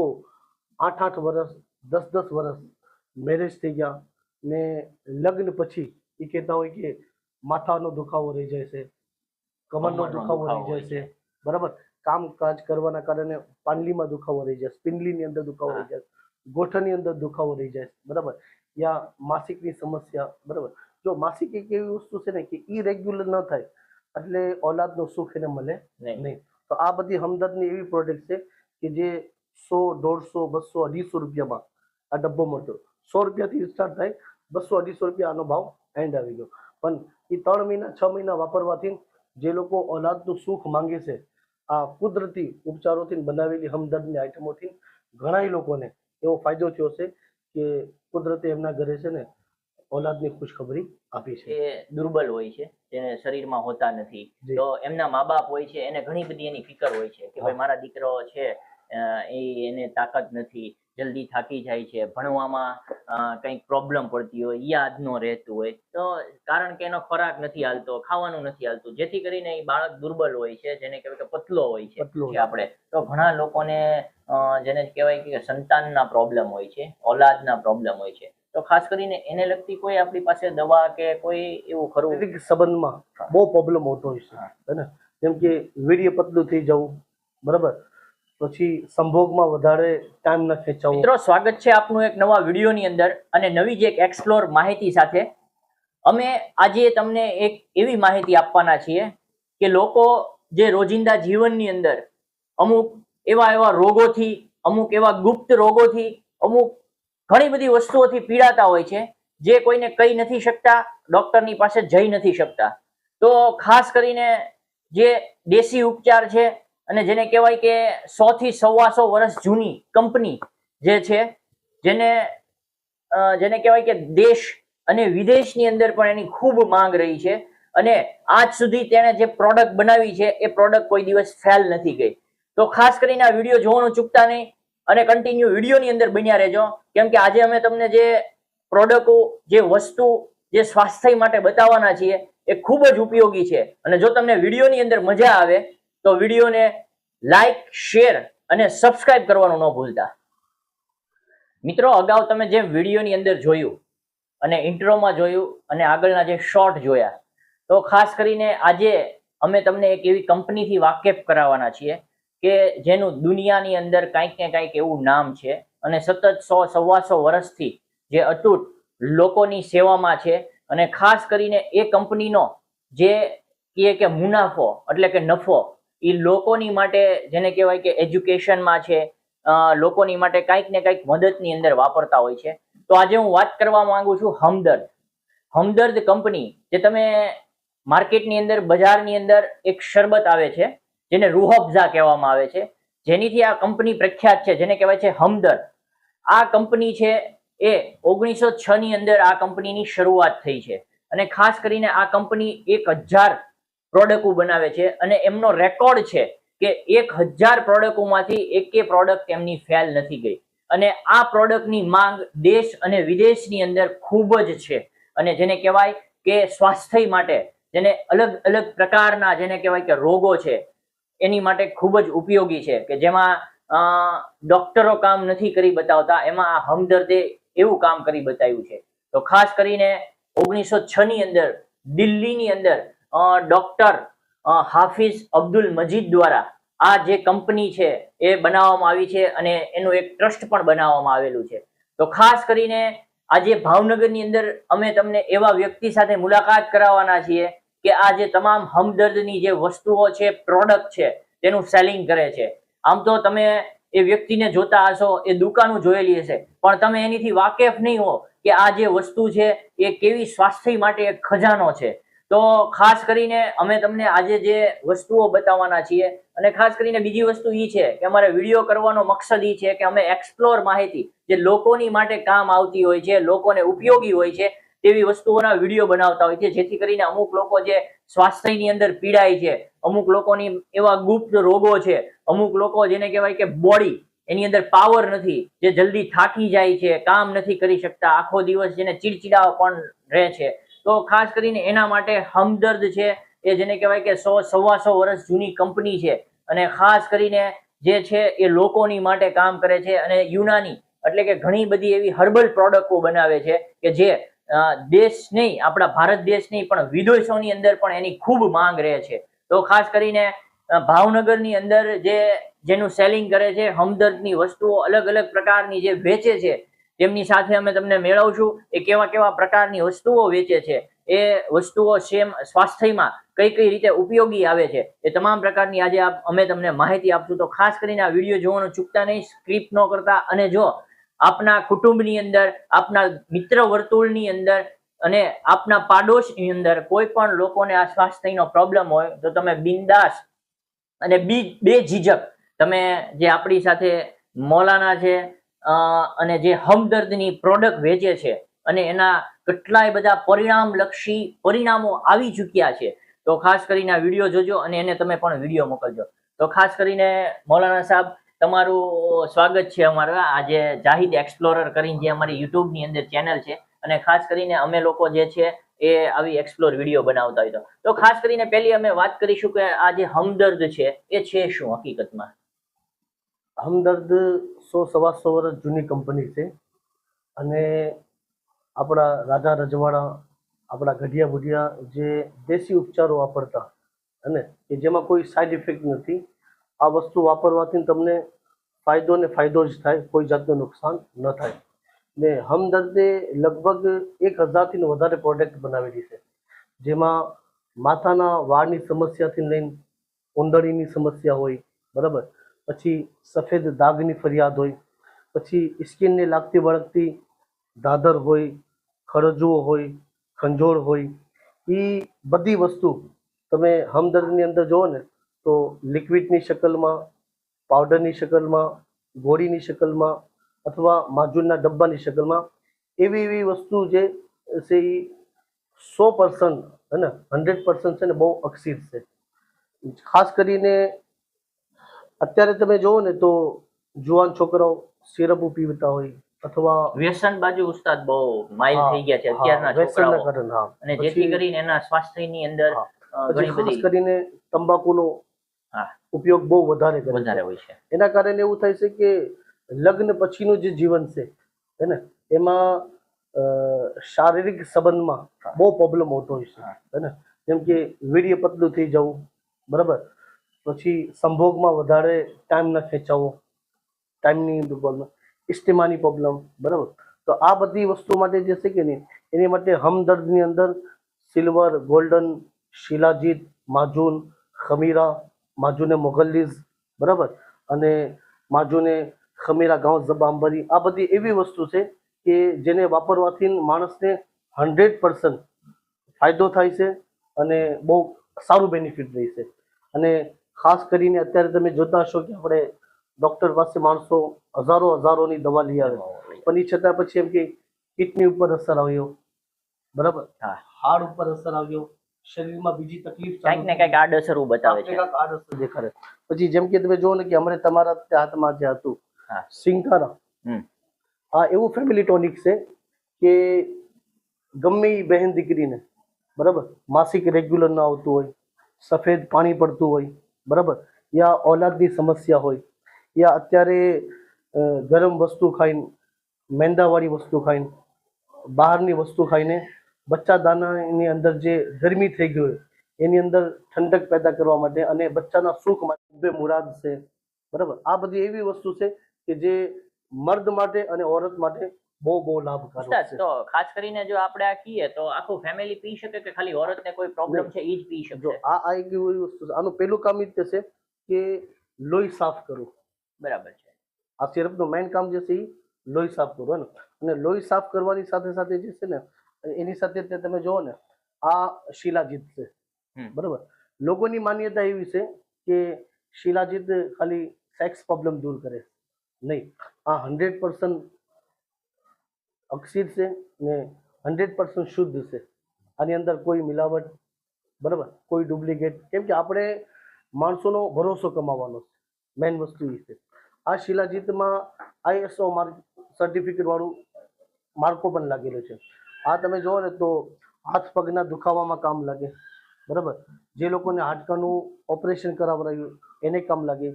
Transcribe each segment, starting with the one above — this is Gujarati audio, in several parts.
લોકો આઠ આઠ વર્ષ દસ દસ વર્ષ મેરેજ થઈ ગયા ને લગ્ન પછી એ કહેતા હોય કે માથાનો દુખાવો રહી જાય છે કમરનો દુખાવો રહી જાય છે. બરાબર? કામકાજ કરવાના કારણે પાંડલીમાં દુખાવો રહી જાય સ્પિન્ડલીની અંદર દુખાવો રહી જાય ગોઠણની અંદર દુખાવો રહી જાય બરાબર? યા માસિકની સમસ્યા બરાબર? જો માસિક એક એવી વસ્તુ છે ને કે ઇરેગ્યુલર ન થાય એટલે ઓલાદનો સુખ એને મળે નહીં. નહીં. તો આ બધી હમદર્દની એવી પ્રોડક્ટ છે કે જે સો દોઢસો બસો અઢીસો રૂપિયામાં આ ડબ્બો મળતો. સો રૂપિયાથી સ્ટાર્ટ થાય બસો અઢીસો રૂપિયા આનો ભાવ એન્ડ આવી ગયો. પણ એ ત્રણ મહિના છ મહિના વાપરવાથી જે લોકો ઓલાદનું સુખ માંગે છે આ કુદરતી ઉપચારોથી બનાવેલી હમદર્દની આઈટમોથી ઘણા લોકોને એવો ફાયદો થયો છે કે કુદરતે એમના ઘરે છે ને ઓલાદની ખુશખબરી આપી છે. એ દુર્બલ હોય છે જેને શરીરમાં હોતા નથી. તો એમના મા બાપ હોય છે એને ઘણી બધી એની ફિકર હોય છે કે ભાઈ મારા દીકરો છે એ એને તાકાત નથી. જલ્દી થાકી જાય છે. ભણવામાં કંઈક પ્રોબ્લેમ પડતી હોય યાદ ન રહેતું હોય. તો કારણ કે એનો ખોરાક નથી હાલતો ખાવાનું નથી હાલતું. જેથી કરીને એ બાળક દુર્બલ હોય છે જેને કહેવાય કે પતલો હોય છે આપણે. તો ઘણા લોકોને જેને કહેવાય કે સંતાનના પ્રોબ્લેમ હોય છે ઓલાદના પ્રોબ્લેમ હોય છે. તો ખાસ કરીને એને લગતી કોઈ આપણી પાસે દવા કે કોઈ એવું ખરું? સંબંધમાં બહુ પ્રોબ્લેમ હોતો હોય છે. જેમ કે વીર્ય પતલું થઈ જવું બરાબર? પછી સંભોગમાં વધારે ટાઈમ ન ખેંચાવો. મિત્રો, સ્વાગત છે આપનું એક નવા વિડીયોની અંદર અને નવી જ એક એક્સપ્લોર માહિતી સાથે. અમે આજે તમને એક એવી માહિતી આપવાના છીએ કે લોકો જે રોજિંદા જીવનની અંદર અમુક એવા એવા રોગોથી, અમુક એવા ગુપ્ત રોગોથી, અમુક ઘણી બધી વસ્તુઓથી પીડાતા હોય છે, જે કોઈને કહી નથી શકતા, ડોક્ટરની પાસે જઈ નથી શકતા. તો ખાસ કરીને જે દેશી ઉપચાર છે અને જેને કહેવાય કે સો થી સવાસો વર્ષ જૂની કંપની જે છે, જેને જેને કહેવાય કે દેશ અને વિદેશની અંદર પણ એની ખૂબ માંગ રહી છે. અને આજ સુધી તેણે જે પ્રોડક્ટ બનાવી છે, એ પ્રોડક્ટ કોઈ દિવસ ફેલ નથી ગઈ. તો ખાસ કરીને આ વીડિયો જોવાનું ચૂકતા નહીં અને કન્ટિન્યુ વિડીયોની અંદર બન્યા રહેજો. કેમ કે આજે અમે તમને જે પ્રોડક્ટો જે વસ્તુ, જે સ્વાસ્થ્ય માટે બતાવવાના છીએ, એ ખૂબ જ ઉપયોગી છે. અને જો તમને વિડીયોની અંદર મજા આવે તો વિડીયોને લાઈક શેર અને સબસ્ક્રાઇબ કરવાનું ન ભૂલતા. મિત્રો, અગાઉ તમે જે વિડીયોની અંદર જોયું અને ઇન્ટ્રોમાં જોયું અને આગળના જે શોર્ટ જોયા, તો ખાસ કરીને આજે અમે તમને એક એવી કંપનીથી વાકેફ કરાવવાના છીએ કે જેનું દુનિયાની અંદર કાંઈક ને કાંઈક એવું નામ છે અને સતત સો, સવાસો વર્ષથી જે અતૂટ લોકોની સેવામાં છે અને ખાસ કરીને એ કંપનીનો જે કે મુનાફો, એટલે કે નફો એ લોકોની માટે જેને કહેવાય કે એજ્યુકેશનમાં છે લોકોની માટે કાંઈક ને કાંઈક મદદની અંદર વાપરતા હોય છે. તો આજે હું વાત કરવા માંગુ છું હમદર્દ. હમદર્દ કંપની, જે તમે માર્કેટની અંદર, બજારની અંદર એક શરબત આવે છે, જેને રૂહફઝા કહેવામાં આવે છે. જેનીથી આ કંપની પ્રખ્યાત છે, જેને કહેવાય છે હમદર્દ. આ કંપની છે એ ઓગણીસો છની અંદર આ કંપનીની શરૂઆત થઈ છે. અને ખાસ કરીને આ કંપની એક હજાર પ્રોડક્ટો બનાવે છે અને એમનો રેકોર્ડ છે કે એક હજાર પ્રોડક્ટોમાંથી એકે પ્રોડક્ટ એમની ફેલ નથી ગઈ. અને આ પ્રોડક્ટની માંગ દેશ અને વિદેશની અંદર ખૂબ જ છે. અને જેને કહેવાય કે સ્વાસ્થ્ય માટે જેને અલગ અલગ પ્રકારના જેને કહેવાય કે રોગો છે, એની માટે ખૂબ જ ઉપયોગી છે કે જેમાં ડોક્ટરો કામ નથી કરી બતાવતા, એમાં આ હમદર્દે એવું કામ કરી બતાવ્યું છે. તો ખાસ કરીને ઓગણીસો ની અંદર, દિલ્હીની અંદર ડોક્ટર હાફિઝ અબ્દુલ મજીદ દ્વારા આ જે કંપની છે એ બનાવવામાં આવી છે અને એનું એક ટ્રસ્ટ પણ બનાવવામાં આવેલું છે. તો ખાસ કરીને આજે ભાવનગરની અંદર અમે તમને એવા વ્યક્તિ સાથે મુલાકાત કરાવવાના છીએ કે આ જે તમામ હમદર્દની જે વસ્તુઓ છે પ્રોડક્ટ છે, તેનું સેલિંગ કરે છે. આમ તો તમે એ વ્યક્તિને જોતા હશો, એ દુકાનો જોયેલી હશે. પણ તમે એનીથી વાકેફ નહીં હો કે આ જે વસ્તુ છે એ કેવી સ્વાસ્થ્ય માટે એક ખજાનો છે. તો ખાસ કરીને અમે તમને આજે જે વસ્તુઓ બતાવવાના છીએ અને ખાસ કરીને બીજી વસ્તુ એ છે કે અમારે વીડિયો કરવાનો મકસદ એ છે કે અમે એક્સપ્લોર માહિતી, જે લોકોની માટે કામ આવતી હોય છે, લોકોને ઉપયોગી હોય છે, તેવી વસ્તુઓના વીડિયો બનાવતા હોય છે. જેથી કરીને અમુક લોકો જે સ્વાસ્થ્યની અંદર પીડાય છે, અમુક લોકોની એવા ગુપ્ત રોગો છે, અમુક લોકો જેને કહેવાય કે બોડી, એની અંદર પાવર નથી, જે જલ્દી થાકી જાય છે, કામ નથી કરી શકતા, આખો દિવસ જેને ચીડચીડા પણ રહે છે. તો ખાસ કરીને એના માટે હમદર્દ છે, એ જેને કહેવાય કે સો, સવાસો વર્ષ જૂની કંપની છે. અને ખાસ કરીને જે છે એ લોકોની માટે કામ કરે છે અને યુનાની, એટલે કે ઘણી બધી એવી હર્બલ પ્રોડક્ટો બનાવે છે કે જે દેશ નહીં, આપણા ભારત દેશ નહીં પણ વિદેશોની અંદર પણ એની ખૂબ માંગ રહે છે. તો ખાસ કરીને ભાવનગરની અંદર જે, જેનું સેલિંગ કરે છે, હમદર્દની વસ્તુઓ અલગ અલગ પ્રકારની જે વેચે છે તેમની સાથે અમે તમને મેળવશું એ કેવા કેવા પ્રકારની વસ્તુઓ વેચે છે, એ વસ્તુઓ સેમ સ્વાસ્થ્યમાં કઈ કઈ રીતે ઉપયોગી આવે છે, એ તમામ પ્રકારની આજે અમે તમને માહિતી આપશું. તો ખાસ કરીને આ વીડિયો જોવાનું ચૂકતા નહીં સ્ક્રિપ્ટ ન કરતા. અને જો આપના કુટુંબની અંદર, આપના મિત્ર વર્તુળની અંદર અને આપના પાડોશની અંદર કોઈ પણ લોકોને આ સ્વાસ્થ્યનો પ્રોબ્લેમ હોય, તો તમે બિંદાસ અને બી બે ઝીઝક તમે જે આપણી સાથે મોલાના છે અને જે હમદર્દની પ્રોડક્ટ વેચે છે, અને એના કેટલાય બધા પરિણામલક્ષી પરિણામો આવી ચૂક્યા છે. તો ખાસ કરીને આ વીડિયો જોજો અને એને તમે પણ વીડિયો મોકલજો. તો ખાસ કરીને મૌલાના સાહેબ, તમારું સ્વાગત છે અમારા. આજે જાહિદ એક્સપ્લોરર કરીને જે અમારી યુટ્યુબની અંદર ચેનલ છે, અને ખાસ કરીને અમે લોકો જે છે એ આવી એક્સપ્લોર વીડિયો બનાવતા હોય તો ખાસ કરીને પહેલી અમે વાત કરીશું કે આ જે હમદર્દ છે, એ છે શું હકીકતમાં? હમદર્દ સો સવાસો વર્ષ જૂની કંપની છે. અને આપણા રાજા રજવાડા, આપણા ગઢિયા ભુઢિયા જે દેશી ઉપચારો વાપરતા અને કે જેમાં કોઈ સાઈડ ઇફેક્ટ નથી, આ વસ્તુ વાપરવાથી તમને ફાયદો ને ફાયદો જ થાય, કોઈ જાતનું નુકસાન ન થાય. ને હમદર્દે લગભગ એક હજારથી વધારે પ્રોડક્ટ બનાવેલી છે. જેમાં માથાના વાળની સમસ્યાથી લઈને ઉંદરડીની સમસ્યા હોય, બરાબર? પછી સફેદ દાગની ફરિયાદ હોય, પછી સ્કિનને લાગતી વળગતી દાદર હોય ખરજવો હોય, ખંજોળ હોય એ બધી વસ્તુ તમે હમદર્દની અંદર જુઓ ને, તો લિક્વિડની શકલમાં, પાવડરની શકલમાં, ગોળીની શકલમાં અથવા માજુનના ડબ્બાની શકલમાં એવી એવી વસ્તુ જે છે એ સો પર્સન્ટ હે ને હંડ્રેડ પર્સન્ટ છે ને બહુ અક્ષિત છે. ખાસ કરીને અત્યારે તમે જુઓ ને તો જુવાન છોકરાઓ સિરપો પીવતા હોય અથવા વ્યસન બાજુ ઉસ્તાદ બહુ માઇલ થઈ ગયા છે અત્યારના છોકરાઓ. અને જેથી કરીને એના સ્વાસ્થ્યની અંદર ઘણી બધી કરીને તંબાકુનો ઉપયોગ બહુ વધારે વધારે હોય છે. એના કારણે એવું થાય છે કે લગ્ન પછીનું જે જીવન છે હે ને એમાં શારીરિક સંબંધમાં બહુ પ્રોબ્લેમ હોતો હોય છે હે. ને. જેમ કે વીર્ય પતલું થઈ જવું બરાબર? પછી સંભોગમાં વધારે ટાઈમ ન ખેંચાવો. ટાઈમની પ્રોબ્લેમ ઇસ્ટેમાની પ્રોબ્લેમ બરાબર? તો આ બધી વસ્તુ માટે જે છે કે નહીં, એની માટે હમદર્દની અંદર સિલ્વર ગોલ્ડન શિલાજીત, માજૂન, ખમીરા, માજૂને મોગલ્લીઝ, બરાબર? અને માજૂને ખમીરા ગાઉ જબાંબરી, આ બધી એવી વસ્તુ છે કે જેને વાપરવાથી માણસને હંડ્રેડ પર્સન્ટ ફાયદો થાય છે અને બહુ સારું બેનિફિટ રહેશે અને ખાસ કરીને અત્યારે તમે જોતા હશો કે આપણે ડૉક્ટર પાસે માણસો હજારો હજારોની દવા લઈ આવે. પણ એ છતાં પછી એમ કે કિડની ઉપર અસર આવ્યો. બરાબર? હાડ ઉપર અસર આવ્યો. શરીરમાં બીજી તકલીફ કંઈક ને કંઈક આડઅસરો બતાવે છે. આડઅસર દેખાડે પછી જેમ કે તમે જુઓ ને કે અમારે તમારા હાથમાં જે હતું હા. સિંકારા હમ. આ એવું ફેમિલી ટોનિક છે કે ગમે એ બહેન દીકરીને બરાબર? માસિક રેગ્યુલર ન આવતું હોય સફેદ પાણી પડતું હોય બરાબર? યા ઓલાદની સમસ્યા હોય, યા અત્યારે ગરમ વસ્તુ ખાઈને, મેંદાવાળી વસ્તુ ખાઈને, બહારની વસ્તુ ખાઈને બચ્ચા દાનાની અંદર જે ગરમી થઈ ગઈ હોય, એની અંદર ઠંડક પેદા કરવા માટે અને બચ્ચાના સુખ માટે બે મુરાદ છે. બરાબર? આ બધી એવી વસ્તુ છે કે જે મર્દ માટે અને ઓરત માટે બહુ બહુ લાભકારક છે. તો ખાસ કરીને જો આપણે આ કહીએ તો આખું ફેમિલી પી શકે કે ખાલી ઓરતને કોઈ પ્રોબ્લેમ છે એ જ પી શકે? આ આ એક એવી વસ્તુ છે. આનું પહેલું કામ એ જ છે કે લોહી સાફ કરવું બરાબર છે. આ સિરપનું મેઇન કામ જે છે એ લોહી સાફ કરવું હે ને અને લોહી સાફ કરવાની સાથે સાથે જે છે ને એની સાથે તમે જુઓ ને આ શિલાજીત છે. બરાબર? લોકોની માન્યતા એવી છે કે શિલાજીત ખાલી સેક્સ પ્રોબ્લેમ દૂર કરે. નહીં. આ હંડ્રેડ પર્સન્ટ અક્ષિત છે ને હંડ્રેડ પર્સન્ટ શુદ્ધ છે. આની અંદર કોઈ મિલાવટ, બરાબર? કોઈ ડુપ્લિકેટ. કેમ કે આપણે માણસોનો ભરોસો કમાવાનો છે મેઇન વસ્તુ એ છે. આ શિલાજીતમાં આઈએસઓ માર્ક સર્ટિફિકેટવાળું માર્કો પણ લાગેલો છે. આ તમે જુઓ ને તો હાથ પગના દુખાવામાં કામ લાગે, બરાબર? જે લોકોને હાડકાનું ઓપરેશન કરાવરાયું એને કામ લાગે.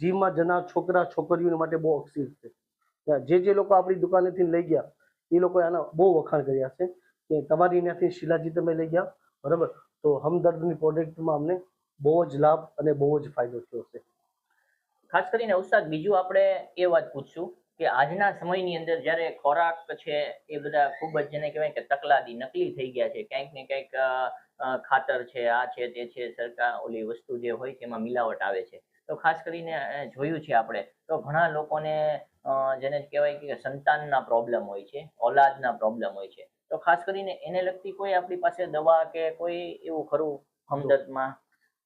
જીમાં જનાર છોકરા છોકરીઓ માટે બહુ અક્ષીર છે. જે જે લોકો આપણી દુકાનેથી લઈ ગયા એ લોકોએ આના બહુ વખાણ કર્યા છે કે તમારી ત્યાંથી શિલાજી તમે લઈ ગયા બરાબર? તો હમદર્દની પ્રોડક્ટમાં અમને બહુ જ લાભ અને બહુ જ ફાયદો થયો છે. ખાસ કરીને ઉસ્તાદ બીજું આપણે એ વાત પૂછશું કે આજના સમયની અંદર જ્યારે ખોરાક છે એ બધા ખૂબ જ જેને કહેવાય કે તકલાદી, નકલી થઈ ગયા છે. ક્યાંક ને ક્યાંક ખાતર છે, આ છે, તે છે સરકાર ઓલી વસ્તુ જે હોય તેમાં મિલાવટ આવે છે. તો ખાસ કરીને જોયું છે આપણે તો ઘણા લોકોને જેને કહેવાય કે સંતાનના પ્રોબ્લેમ હોય છે ઓલાદના પ્રોબ્લેમ હોય છે. તો ખાસ કરીને એને લગતી કોઈ આપણી પાસે દવા કે કોઈ એવું ખરું હમદર્દમાં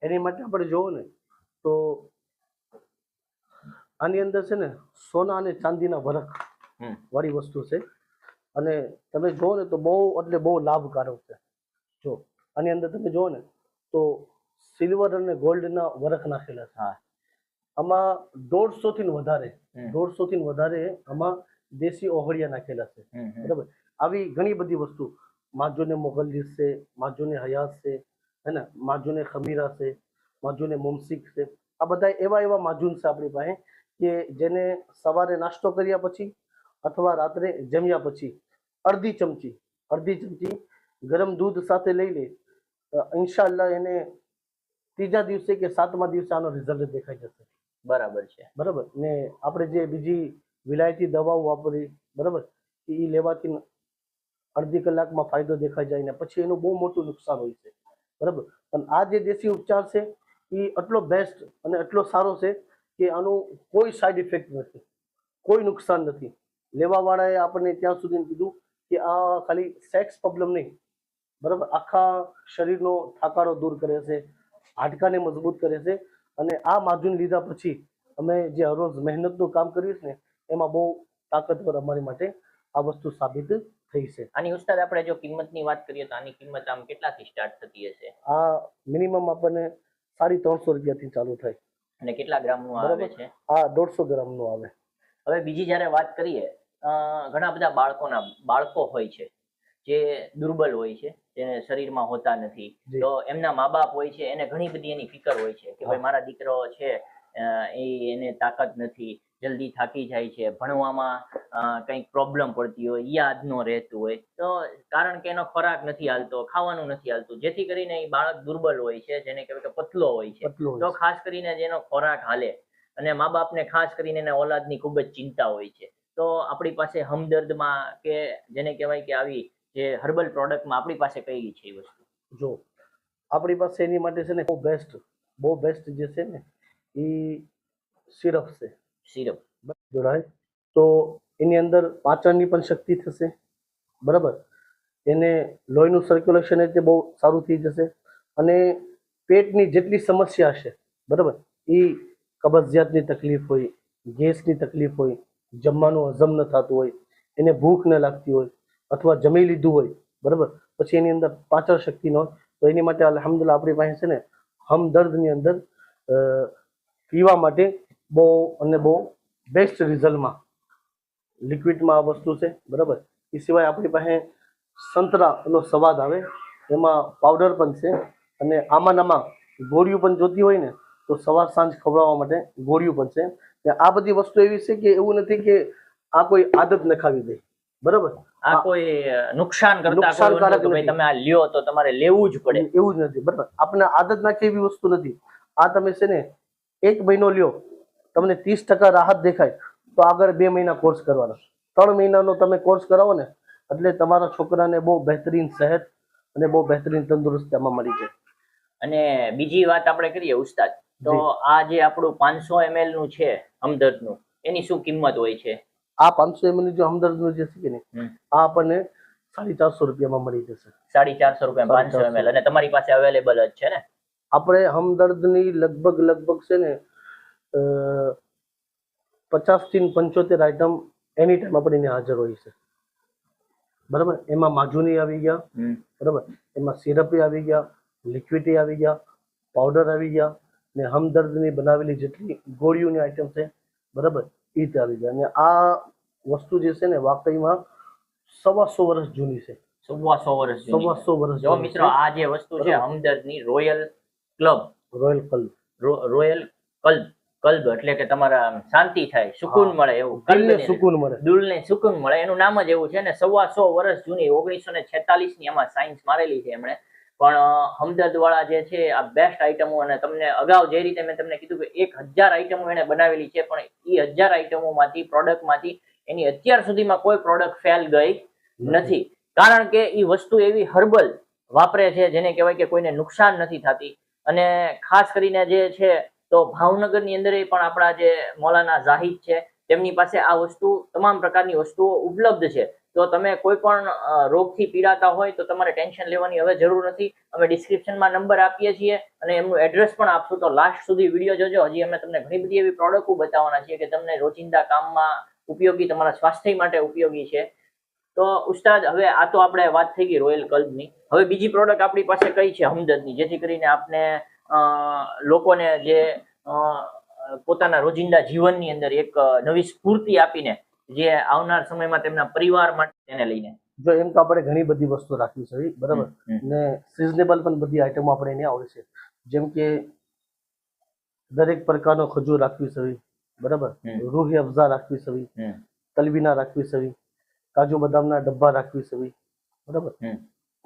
એની માટે આપણે જોવો ને તો આની અંદર છે ને સોના અને ચાંદીના વરખ. વાળી વસ્તુ છે. અને તમે જુઓ ને તો બહુ એટલે બહુ લાભકારક છે. જો આની અંદર તમે જુઓ ને તો સિલ્વર અને ગોલ્ડના વરખ નાખેલા છે. હા. આમાં દોઢસો થી વધારે. દોઢસો થી વધારે આમાં દેશી ઓહળિયા નાખેલા છે. બરાબર? આવી ઘણી બધી વસ્તુ. માજોને મોગલીસ છે માજોને હયાત છે હે ને? માજોને ખમીરા છે માજોને મોમસિક છે. આ બધા એવા એવા માજુન છે આપણી પાસે કે જેને સવારે નાસ્તો કર્યા પછી અથવા રાત્રે જમ્યા પછી અડધી ચમચી અડધી ચમચી ગરમ દૂધ સાથે લઈ લે. ઇન્શાલ્લાહ એને ત્રીજા દિવસે કે સાતમા દિવસે આનો રિઝલ્ટ દેખાઈ જશે. બરાબર છે. બરાબર. ને આપણે જે બીજી વિલાયતી દવાઓ વાપરી, બરાબર, એ લેવાથી અડધી કલાકમાં ફાયદો દેખાઈ જાય ને પછી એનું બહુ મોટું નુકસાન હોય છે. બરાબર. પણ આ જે દેશી ઉપચાર છે, એ એટલો બેસ્ટ અને એટલો સારો છે કે આનું કોઈ સાઈડ ઇફેક્ટ નથી. કોઈ નુકસાન નથી. લેવાવાળાએ આપણને ત્યાં સુધી કીધું કે આ ખાલી સેક્સ પ્રોબ્લેમ નહીં. બરાબર. આખા શરીરનો થાકારો દૂર કરે છે. હાડકાને મજબૂત કરે છે. અને આ માધ્યમ લીધા પછી અમે જે હરરોજ મહેનતનું કામ કર્યું છે ને એમાં બહુ તાકતવર અમારી માટે આ વસ્તુ સાબિત થઈ છે. આની ઉસ્તાદ આપણે જો કિંમતની વાત કરીએ તો આની કિંમત આમ કેટલાથી સ્ટાર્ટ થતી હશે? આ મિનિમમ આપણને સાડી ત્રણસો રૂપિયાથી ચાલુ થાય. અને કેટલા ગ્રામનું આવે છે? આ દોઢસો ગ્રામનું આવે. હવે બીજી જ્યારે વાત કરીએ ઘણા બધા બાળકોના બાળકો હોય છે. જે દુર્બલ હોય છે જેને શરીરમાં હોતા નથી. તો એમના મા બાપ હોય છે એને ઘણી બધી એની ફિકર હોય છે કે ભાઈ મારા દીકરો છે એ એને તાકાત નથી જલ્દી થાકી જાય છે ભણવામાં કંઈક પ્રોબ્લેમ પડતી હોય યાદ ન રહેતું હોય. તો કારણ કે એનો ખોરાક નથી હાલતો ખાવાનું નથી હાલતું જેથી કરીને એ બાળક દુર્બલ હોય છે જેને કહેવાય કે પતલો હોય છે. તો ખાસ કરીને જેનો ખોરાક હાલે. અને મા બાપને ખાસ કરીને એના ઓલાદની ખૂબ જ ચિંતા હોય છે. તો આપણી પાસે હમદર્દમાં કે જેને કહેવાય કે આવી જે હર્બલ પ્રોડક્ટમાં આપણી પાસે કઈ છે એ વસ્તુ? જો આપણી પાસે એની માટે છે ને બહુ બેસ્ટ બહુ બેસ્ટ જે છે ને એ સિરપ છે. સિરપ જોડાય તો એની અંદર પાચનની પણ શક્તિ થશે બરાબર? એને લોહીનું સર્ક્યુલેશન એટલે બહુ સારું થઈ જશે અને પેટની જેટલી સમસ્યા હશે બરાબર? એ કબજિયાતની તકલીફ હોય ગેસની તકલીફ હોય જમવાનું હજમ ન થતું હોય એને ભૂખ ન લાગતી હોય અથવા જમી લીધું હોય, બરાબર? પછી એની અંદર પાચન શક્તિ ન હોય, તો એની માટે અલહમદુલ્લા આપણી પાસે છે ને, હમદર્દની અંદર પીવા માટે બહુ અને બહુ બેસ્ટ રિઝલ્ટમાં, લિક્વિડમાં આ વસ્તુ છે, બરાબર? એ સિવાય આપણી પાસે સંતરાનો સ્વાદ આવે, એમાં પાવડર પણ છે અને આમાં આમાં ગોળીઓ પણ જોતી હોય ને, તો સવાર સાંજ ખવડાવવા માટે ગોળીઓ પણ છે. આ બધી વસ્તુ એવી છે કે એવું નથી કે આ કોઈ આદત નખાવી દે. બરાબર? આ કોઈ નુકસાન કરતા કોઈ નુકસાનકારક. તમે આ લ્યો તો તમારે લેવું જ પડે. એવું જ નથી. બરાબર. આપણે આદત નાખે એવી વસ્તુ નથી. આ તમે છે ને એક મહિનો લ્યો તમને ત્રીસ ટકા રાહત દેખાય તો આગળ બે મહિના કોર્સ કરવાનો. ત્રણ મહિનાનો તમે કોર્સ કરાવો ને એટલે તમારા છોકરાને બહુ બહેતરીન સેહત અને બહુ બહેતરીન તંદુરસ્તી આમાં મળી જાય. અને બીજી વાત આપણે કરીએ ઉસ્તાદ. તો આ જે આપણું પાંચસો એમએલનું છે હમદર્દનું એની શું કિંમત હોય છે? આ પાંચસો એમએલ જે હમદર્દનું જે છે કે ને આ આપણને સાડી ચારસો રૂપિયામાં મળી જશે. સાડી ચારસો રૂપિયા પાંચસો 450 એમએલ. અને તમારી પાસે અવેલેબલ જ છે ને? આપણે હમદર્દની લગભગ લગભગ છે ને પચાસથી પંચોતેર આઈટમ એની ટાઈમ આપણે હાજર હોય છે. બરાબર? એમાં માજુની આવી ગયા બરાબર? એમાં સિરપી આવી ગયા લિક્વિડી આવી ગયા પાવડર આવી ગયા ને હમદર્દની બનાવેલી જેટલી ગોળીઓની આઈટમ છે બરાબર? એ આવી ગયા. અને આ વસ્તુ જે છે ને વાકઈમાં સવાસો વર્ષ જૂની છે. સવાસો વર્ષ સવાસો વર્ષ જો મિત્રો આ જે વસ્તુ છે. હમદર્દની royal club royal club royal club club એટલે કે તમારા શાંતિ થાય સુકૂન મળે એવું. કલ્બને સુકૂન મળે. દિલને સુકૂન મળે. એનું નામ જ એવું છે ને સવા સો વર્ષ જૂની ઓગણીસો ને છેતાલીસની એમાં સાયન્સ મારેલી છે એમણે. પણ હમદર્દ વાળા જે છે આ બેસ્ટ આઈટમો અને તમને અગાઉ જે રીતે મેં તમને કીધું કે એક હજાર આઈટમો એને બનાવેલી છે પણ એ હજાર આઈટમોમાંથી પ્રોડક્ટમાંથી એની અત્યાર સુધીમાં કોઈ પ્રોડક્ટ ફેલ ગઈ નથી. કારણ કે એ વસ્તુ એવી હર્બલ વાપરે છે જેને કહેવાય કે કોઈને નુકસાન નથી થતી. અને ખાસ કરીને જે છે તો ભાવનગરની અંદર પણ આપણા જે મોલાના જાહિદ છે, તેમની પાસે આ વસ્તુ તમામ પ્રકારની વસ્તુઓ ઉપલબ્ધ છે. તો તમે કોઈ પણ રોગથી પીડાતા હોય તો તમારે ટેન્શન લેવાની હવે જરૂર નથી. અમે ડિસ્ક્રિપ્શનમાં નંબર આપીએ છીએ અને એમનું એડ્રેસ પણ આપશું. તો લાસ્ટ સુધી વીડિયો જોજો. હજી અમે તમને ઘણી બધી એવી પ્રોડક્ટો બતાવવાના છીએ કે તમને રોજિંદા કામમાં ઉપયોગી તમારા સ્વાસ્થ્ય માટે ઉપયોગી છે. તો ઉસ્તાદ હવે આ તો આપણે વાત થઈ ગઈ રોયલ કલ્બની હવે બીજી પ્રોડક્ટ આપણી પાસે કઈ છે હમદર્દની? જેથી કરીને આપણે લોકોને જે પોતાના રોજિંદા જીવનની અંદર એક નવી સ્ફૂર્તિ આપીને જે આવનાર સમયમાં તેમના પરિવાર માટે તેને લઈને. જો એમ તો આપણે ઘણી બધી વસ્તુ રાખવી છે બરાબર. ને સિઝનેબલ પણ બધી આઈટમો આપણે એને આવડે છે. જેમ કે દરેક પ્રકારનો ખજૂર રાખવી છે બરાબર? રૂહી અફઝા રાખવી સવી તલવીના તલબીના રાખવી સવી કાજુ બદામના ડબ્બા રાખવી સવી બરાબર?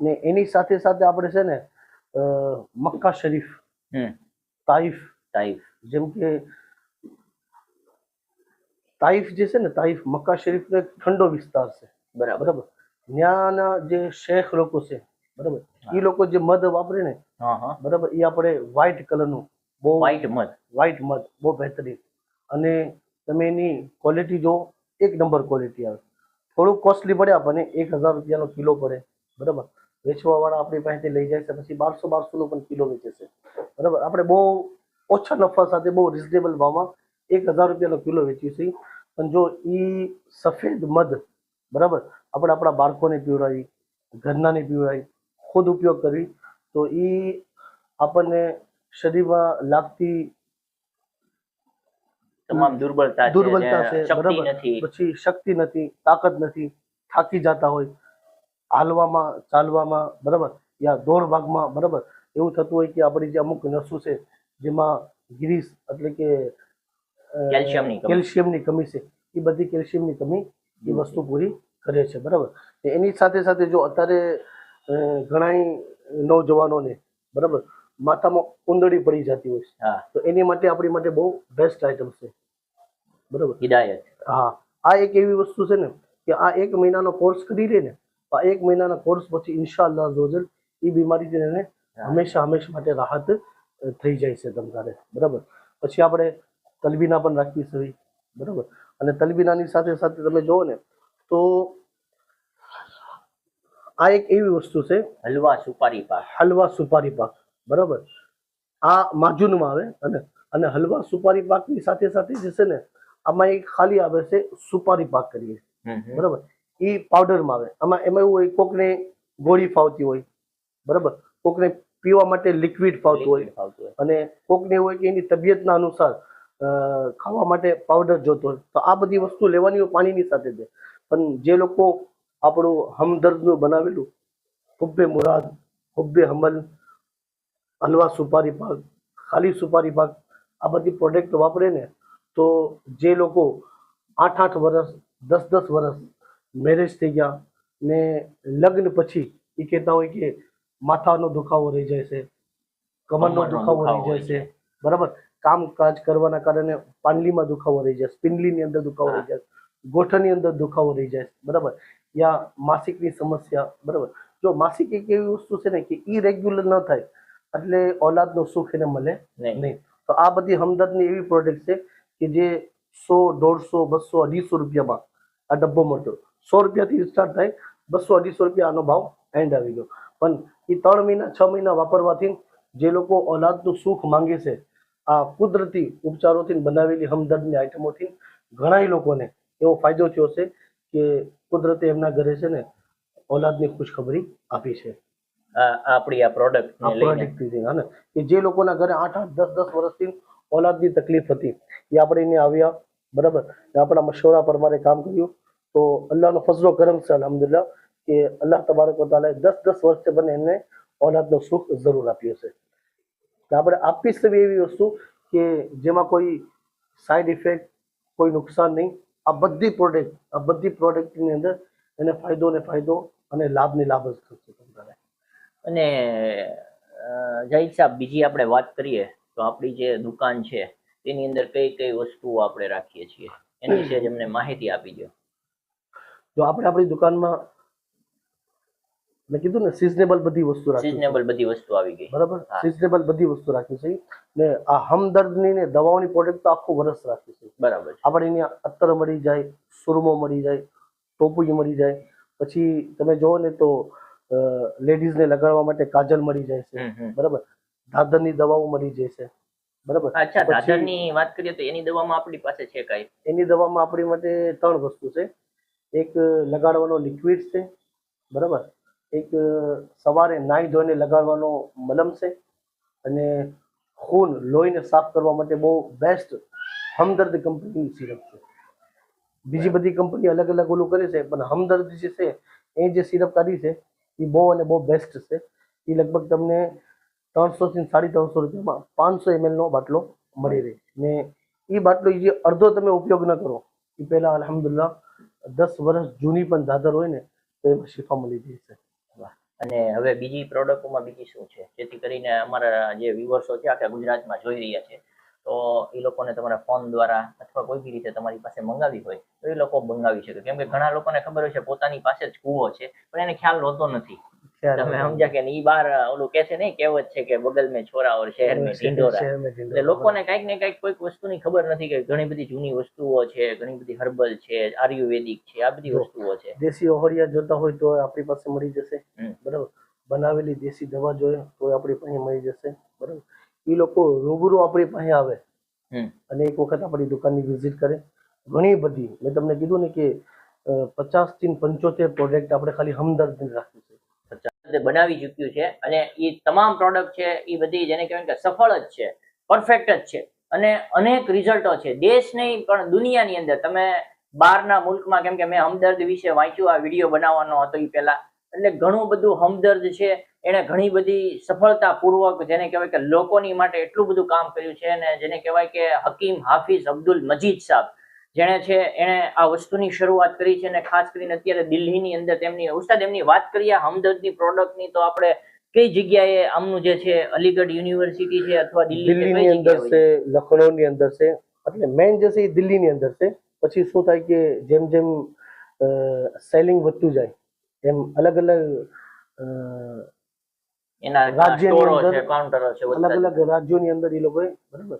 ને એની સાથે સાથે આપણે છે ને મક્કા શરીફ તાઈફ તાઈફ. જેમ કે તાઈફ જે છે ને તાઈફ મક્કા શરીફનો એક ઠંડો વિસ્તાર છે. બરાબર. બરાબર? ત્યાંના જે શેખ લોકો છે બરાબર? એ લોકો જે મધ વાપરે ને બરાબર? એ આપણે વ્હાઈટ કલરનું બહુ વ્હાઈટ મધ. વ્હાઈટ મધ બહુ બહેતરીન. અને તમે એની ક્વોલિટી જો એક નંબર ક્વોલિટી આવે. થોડુંક કોસ્ટલી પડે આપણને, એક હજાર રૂપિયાનો કિલો પડે, બરાબર? વેચવાવાળા આપણી પાસેથી લઈ જાય છે, પછી બારસો બારસોનો પણ કિલો વેચે છે, બરાબર? આપણે બહુ ઓછા નફા સાથે, બહુ રિઝનેબલ ભાવમાં એક હજાર રૂપિયાનો કિલો વેચીએ છીએ પણ જો એ સફેદ મધ, બરાબર? આપણે આપણા બાળકોને પીવડાવી, ઘરનાને પીવડાવી, ખુદ ઉપયોગ કરવી તો એ આપણને શરીરમાં લાગતી તમામ દુર્બળતા દુર્બળતા છે શક્તિ બરાબર. નથી. પછી શક્તિ નથી તાકાત નથી થાકી જતા હોય હાલવામાં ચાલવામાં બરાબર યા દોડ ભાગમાં બરાબર. એવું થતું હોય કે આપણી જે અમુક નસો છે જેમાં ગીરીસ એટલે કે કેલ્શિયમની કમી. છે એ બધી કેલ્શિયમની કમી એ વસ્તુ પૂરી કરે છે બરાબર. એની સાથે સાથે જો અત્યારે ઘણા નવજવાનોને બરાબર માથામાં ઉંદડી પડી જતી હોય છે. હા. તો એની માટે આપણી માટે બહુ બેસ્ટ આઈટમ છે. બરોબર? હિદાયત. હા. આ એક એવી વસ્તુ છે ને કે આ એક મહિનાનો કોર્સ કરી લે ને આ એક મહિનાના કોર્સ પછી ઇન્શાઅલ્લાહ રોજલ એ બીમારીથી એને હંમેશા હંમેશા માટે રાહત થઈ જાય છે તમારે બરાબર? પછી આપણે તલબીના પણ રાખવી છે બરાબર? અને તલબીનાની સાથે સાથે તમે જુઓ ને તો આ એક એવી વસ્તુ છે હલવા સુપારી પાક. હલવા સુપારી પાક. બરાબર? આ માજુનમાં આવે અને અને હલવા સુપારી પાકની સાથે સાથે જે છે ને આમાં એક ખાલી આવે છે સુપારી પાક કરીએ. બરાબર? એ પાવડરમાં આવે. આમાં એમાં એવું હોય કોકને ગોળી ફાવતી હોય. બરાબર? કોકને પીવા માટે લિક્વિડ ફાવતું હોય. અને કોકને હોય કે એની તબિયતના અનુસાર અ, ખાવા માટે પાવડર જોતો હોય. તો આ બધી વસ્તુ લેવાની હોય પાણીની સાથે છે. પણ જે લોકો આપણું હમદર્દનું બનાવેલું હુબ્બે મુરાદ હુબ્બે હમલ હલવા સુપારી પાક ખાલી સુપારી પાક આ બધી પ્રોડક્ટ વાપરે ને તો જે લોકો આઠ આઠ વર્ષ દસ દસ વર્ષ મેરેજ થઈ ગયા ને લગ્ન પછી એ કહેતા હોય કે માથાનો દુખાવો રહી જાય છે કમરનો દુખાવો રહી જાય છે બરાબર? કામકાજ કરવાના કારણે પાંડલીમાં દુખાવો રહી જાય સ્પિન્ડલીની અંદર દુખાવો રહી જાય ગોઠણની અંદર દુખાવો રહી જાય બરાબર? યા માસિકની સમસ્યા બરાબર? જો માસિક એક એવી વસ્તુ છે ને કે ઇરેગ્યુલર ન થાય એટલે ઓલાદનો સુખ એને મળે નહીં. તો આ બધી હમદર્દની એવી પ્રોડક્ટ છે કે જે સો દોઢસો બસો અઢીસો રૂપિયામાં આ ડબ્બો મળતો. સો રૂપિયાથી સ્ટાર્ટ થાય બસો અઢીસો રૂપિયા આનો ભાવ એન્ડ આવી ગયો. પણ એ ત્રણ મહિના છ મહિના વાપરવાથી જે લોકો ઓલાદનું સુખ માંગે છે આ કુદરતી ઉપચારોથી બનાવેલી હમદર્દની આઈટમોથી ઘણા લોકોને એવો ફાયદો થયો છે કે કુદરતે એમના ઘરે છે ને ઓલાદની ખુશખબરી આપી છે. આપણી આ પ્રોડક્ટ પ્રોડક્ટથી છે હા ને? કે જે લોકોના ઘરે આઠ આઠ દસ દસ વર્ષથી ઓલાદની તકલીફ હતી એ આપણે એને આવ્યા બરાબર? આપણા મશવરા પ્રમાણે કામ કર્યું. તો અલ્લાહનો ફઝલો કરમ છે અલહમદુલ્લા કે અલ્લાહ તબારક વતાલાએ દસ દસ વર્ષે બને એમને ઓલાદનો સુખ જરૂર આપ્યો છે. આપણે આપી શકીએ એવી વસ્તુ કે જેમાં કોઈ સાઈડ ઇફેક્ટ કોઈ નુકસાન નહીં. આ બધી પ્રોડક્ટ આ બધી પ્રોડક્ટની અંદર એને ફાયદો ને ફાયદો અને લાભ ને લાભ જ થશે અને જાહિદ સાહેબ બીજી આપણે વાત કરીએ તો આપણી જે દુકાન છે તેની અંદર કઈ કઈ વસ્તુઓ આપણે રાખીએ છીએ? એની વિશે જ અમને માહિતી આપી દો જો આપણે આપણી દુકાનમાં મેં કીધું ને સિઝનેબલ બધી વસ્તુ રાખી સિઝનેબલ બધી વસ્તુ આવી ગઈ. બરાબર? સિઝનેબલ બધી વસ્તુ રાખી છે ને આ હમદર્દની ને દવાઓની પ્રોડક્ટ તો આખું વર્ષ રાખી છે બરાબર આપણે અહીંયા અત્તર મળી જાય સુરમો મળી જાય ટોપુજી મળી જાય. પછી તમે જુઓ ને તો લેડીઝને લગાડવા માટે કાજલ મળી જાય છે. બરાબર? દાદરની દવાઓ મળી જાય છે. બરાબર? અચ્છા દાદરની વાત કરીએ તો એની દવામાં આપણી પાસે છે કઈ? એની દવામાં આપણી માટે ત્રણ વસ્તુ છે. એક લગાડવાનો લિક્વિડ છે. બરાબર? એક સવારે નાહી ધોઈને લગાડવાનો મલમ છે. અને ખૂન લોહીને સાફ કરવા માટે બહુ બેસ્ટ હમદર્દ કંપનીની સિરપ છે. બીજી બધી કંપની અલગ અલગ ઓલું કરે છે પણ હમદર્દ જે છે એ જે સિરપ કાઢી છે એ બહુ અને બહુ બેસ્ટ છે. એ લગભગ તમને ત્રણસોથી સાડી ત્રણસો રૂપિયામાં પાંચસો એમએલનો બાટલો મળી રહે. ને એ બાટલો જે અડધો તમે ઉપયોગ ન કરો એ પહેલાં અલહમદુલ્લા દસ વર્ષ જૂની પણ દાદર હોય ને, તો એમાં શિફા મળી જાય છે. અને હવે બીજી પ્રોડક્ટોમાં બીજી શું છે? જેથી કરીને અમારા જે વ્યુઅર્સો છે, આખા ગુજરાતમાં જોઈ રહ્યા છે. તો એ લોકોને તમારા ફોન દ્વારા અથવા કોઈ બી રીતે તમારી પાસે મંગાવી હોય તો એ લોકો મંગાવી શકે. કેમ કે ઘણા લોકોને ખબર હોય છે પોતાની પાસે જ કૂવો છે પણ એને ખ્યાલ હોતો નથી. તમે. સમજ્યા કે ઈ બાર ઓલું કે છે નહીં કહેવત છે કે બગલ મેં છોરા ઓર શહેર મેં ઢીંઢોરા. એટલે લોકોને કંઈક ને કંઈક કોઈક વસ્તુની ખબર નથી કે ઘણી બધી જૂની વસ્તુઓ છે ઘણી બધી હર્બલ છે આયુર્વેદિક છે આ બધી વસ્તુઓ છે. દેશી ઓહરિયા જોતા હોય તો આપણી પાસે મળી જશે. બરાબર? બનાવેલી દેશી દવા જોઈએ તો આપણી પાસે મળી જશે. બરાબર? એ લોકો રૂબરૂ આપણી પાસે આવે. અને એક વખત આપણી દુકાનની વિઝિટ કરે. ઘણી બધી. મેં તમને કીધું ને કે પચાસથી પંચોતેર પ્રોડક્ટ આપણે ખાલી હમદર્દ રાખ્યું છે બનાવી ચૂક્યું છે અને એ તમામ પ્રોડક્ટ છે એ બધી જેને કહેવાય કે સફળ જ છે. પરફેક્ટ જ છે. અને અનેક રિઝલ્ટો છે. દેશ નહીં પણ દુનિયાની અંદર. તમે બહારના મુલ્કમાં કેમ કે મેં હમદર્દ વિશે વાંચ્યું આ વીડિયો બનાવવાનો હતો એ પહેલા. એટલે ઘણું બધું હમદર્દ છે. એણે ઘણી બધી સફળતાપૂર્વક જેને કહેવાય કે લોકોની માટે એટલું બધું કામ કર્યું છે અને જેને કહેવાય કે હકીમ હાફિઝ અબ્દુલ મજીદ સાહેબ જેણે છે એણે આ વસ્તુની શરૂઆત કરી છે અને ખાસ કરીને અત્યારે દિલ્હીની અંદર તેમની ઉસ્તાદ એમની વાત કરીએ હમદર્દની પ્રોડક્ટની તો આપણે કઈ જગ્યાએ આમનું જે છે અલીગઢ યુનિવર્સિટી છે અથવા દિલ્હીની અંદર છે લખનૌની અંદર છે એટલે મેઇન જે છે એ દિલ્હીની અંદર છે. પછી શું થાય કે જેમ જેમ સેલિંગ વધતું જાય એમ અલગ અલગ એના રાજ્યની અંદર કાઉન્ટરો છે અલગ અલગ રાજ્યોની અંદર એ લોકોએ બરાબર?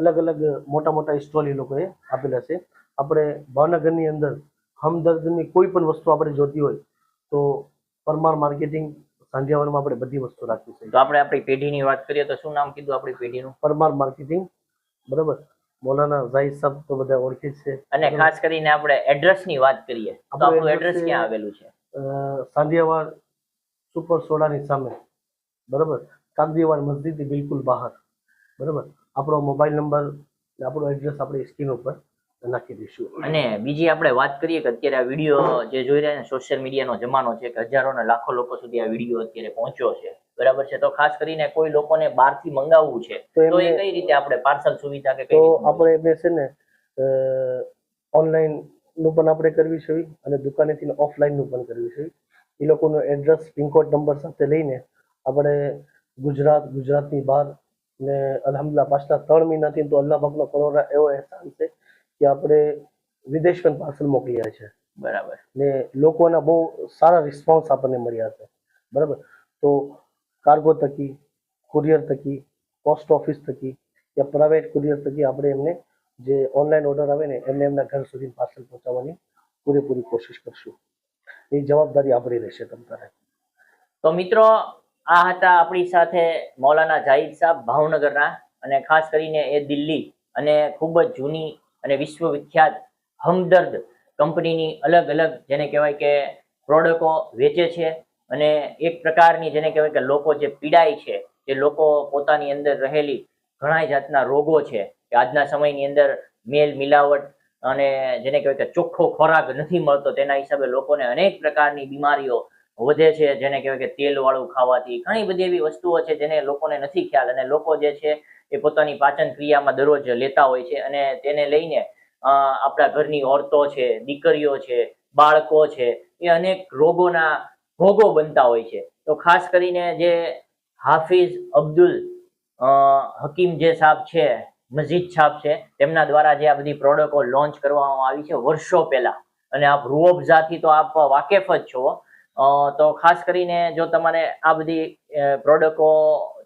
અલગ અલગ મોટા મોટા સ્ટોલ એ લોકોએ આપેલા છે. આપણે ભાવનગરની અંદર હમદર્દની કોઈ પણ વસ્તુ આપણે જોતી હોય તો પરમાર માર્કેટિંગ સાંધિયાવરમાં આપણે બધી વસ્તુ રાખી છે. તો આપણે આપણી પેઢીની વાત કરીએ તો શું નામ કીધું આપણી પેઢીનું? પરમાર માર્કેટિંગ બરાબર? મોલાના ઝાઈ સાહેબ તો બધા ઓળખે છે. અને ખાસ કરીને આપણે એડ્રેસની વાત કરીએ તો આપણું એડ્રેસ ક્યાં આવેલું છે? સાંધિયાવાડ સુપર સોડાની સામે. બરાબર? કાગદીવાડ મસ્જિદની બિલકુલ બહાર. બરાબર? આપણો મોબાઈલ નંબર આપણો એડ્રેસ આપણે સ્ક્રીન ઉપર નાખી દઈશું. અને બીજી આપણે વાત કરીએ કે અત્યારે આ વીડિયો જે જોઈ રહ્યા ને સોશિયલ મીડિયાનો જમાનો છે કે હજારો ને લાખો લોકો સુધી આ વીડિયો અત્યારે પહોંચ્યો છે. બરાબર છે? તો ખાસ કરીને કોઈ લોકોને બહારથી મંગાવવું છે તો તો એ કઈ રીતે આપણે પાર્સલ સુવિધા કે તો આપણે એમને છે ને ઓનલાઈનનું પણ આપણે કરવી છે અને દુકાનેથી ઓફલાઈનનું પણ કરવી છે. એ લોકોનો એડ્રેસ પિનકોડ નંબર સાથે લઈને આપણે ગુજરાત ગુજરાતની બહાર ને અલહમદુલ્લા પાછલા ત્રણ મહિનાથી તો અલ્લાહ પાકનો કરોડા એવો અહેસાન છે કે આપણે વિદેશ પણ પાર્સલ મોકલ્યા છે. બરાબર. ને લોકોના બહુ સારા રિસ્પોન્સ આપણને મળ્યા છે. બરાબર? તો કાર્ગો થકી કુરિયર થકી પોસ્ટ ઓફિસ થકી કે પ્રાઇવેટ કુરિયર થકી આપણે એમને જે ઓનલાઈન ઓર્ડર આવે ને એમને એમના ઘર સુધી પાર્સલ પહોંચાડવાની પૂરેપૂરી કોશિશ કરશું. એ જવાબદારી આપણી રહેશે તમારે તો મિત્રો, આ હતા આપણી સાથે મૌલાના જાહિદ સાહેબ ભાવનગરના અને ખાસ કરીને એ દિલ્હી અને ખૂબ જ જૂની અને વિશ્વવિખ્યાત હમદર્દ કંપનીની અલગ અલગ જેને કહેવાય કે પ્રોડક્ટો વેચે છે અને એક પ્રકારની જેને કહેવાય કે લોકો જે પીડાય છે, જે લોકો પોતાની અંદર રહેલી ઘણા જાતના રોગો છે, કે આજના સમયની અંદર મેલ મિલાવટ અને જેને કહેવાય કે ચોખ્ખો ખોરાક નથી મળતો, તેના હિસાબે લોકોને અનેક પ્રકારની બીમારીઓ વધે છે. જેને કહેવાય કે તેલવાળું ખાવાથી ઘણી બધી એવી વસ્તુઓ છે જેને લોકોને નથી ખ્યાલ. અને લોકો જે છે એ પોતાની પાચન ક્રિયામાં દરરોજ લેતા હોય છે અને તેને લઈને આપણા ઘરની ઓરતો છે, દીકરીઓ છે, બાળકો છે, એ અનેક રોગોના ભોગો બનતા હોય છે. તો ખાસ કરીને જે હાફિઝ અબ્દુલ હકીમ જે સાહેબ છે મસ્જિદ છાપ છે. તેમના દ્વારા જે આ બધી પ્રોડક્ટો લોન્ચ કરવામાં આવી છે વર્ષો પહેલા. અને આપ રૂઅબઝાથી તો આપ વાકેફ જ છો. તો ખાસ કરીને જો તમારે આ બધી પ્રોડક્ટો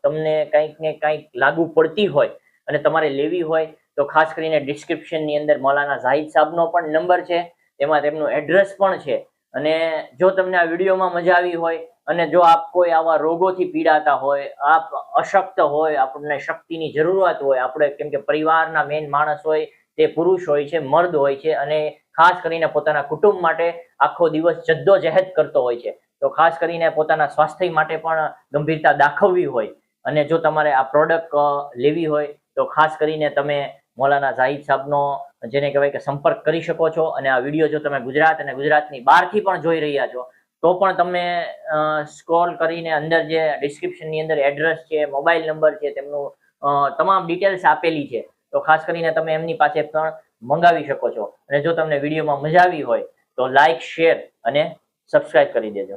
તમને કંઈક ને કંઈક લાગુ પડતી હોય અને તમારે લેવી હોય, તો ખાસ કરીને ડિસ્ક્રિપ્શનની અંદર મૌલાના ઝાહિદ સાહેબનો પણ નંબર છે. તેમાં તેમનું એડ્રેસ પણ છે. અને જો તમને આ વિડીયોમાં મજા આવી હોય અને જો આપ કોઈ આવા રોગોથી પીડાતા હોય, આપ અશક્ત હોય, આપણને શક્તિની જરૂરત હોય, આપણે કેમ કે પરિવારના મેન માણસ હોય, તે પુરુષ હોય છે, મર્દ હોય છે, અને ખાસ કરીને પોતાના કુટુંબ માટે આખો દિવસ જદ્દોજહેદ કરતો હોય છે. તો ખાસ કરીને પોતાના સ્વાસ્થ્ય માટે પણ ગંભીરતા દાખવવી હોય. અને જો તમારે આ પ્રોડક્ટ લેવી હોય, તો ખાસ કરીને તમે મોલાના ઝાહિદ સાહેબનો જેને કહેવાય કે સંપર્ક કરી શકો છો. અને આ વીડિયો જો તમે ગુજરાત અને ગુજરાતની બહારથી પણ જોઈ રહ્યા છો તો પણ તમે સ્ક્રોલ કરીને અંદર જે ડિસ્ક્રિપ્શનની અંદર એડ્રેસ છે મોબાઈલ નંબર છે, તેમનું તમામ ડિટેલ્સ આપેલી છે. તો ખાસ કરીને તમે એમની પાસે પણ મંગાવી શકો છો. અને જો તમને વિડીયોમાં મજા આવી હોય, તો લાઈક શેર અને સબસ્ક્રાઇબ કરી દેજો.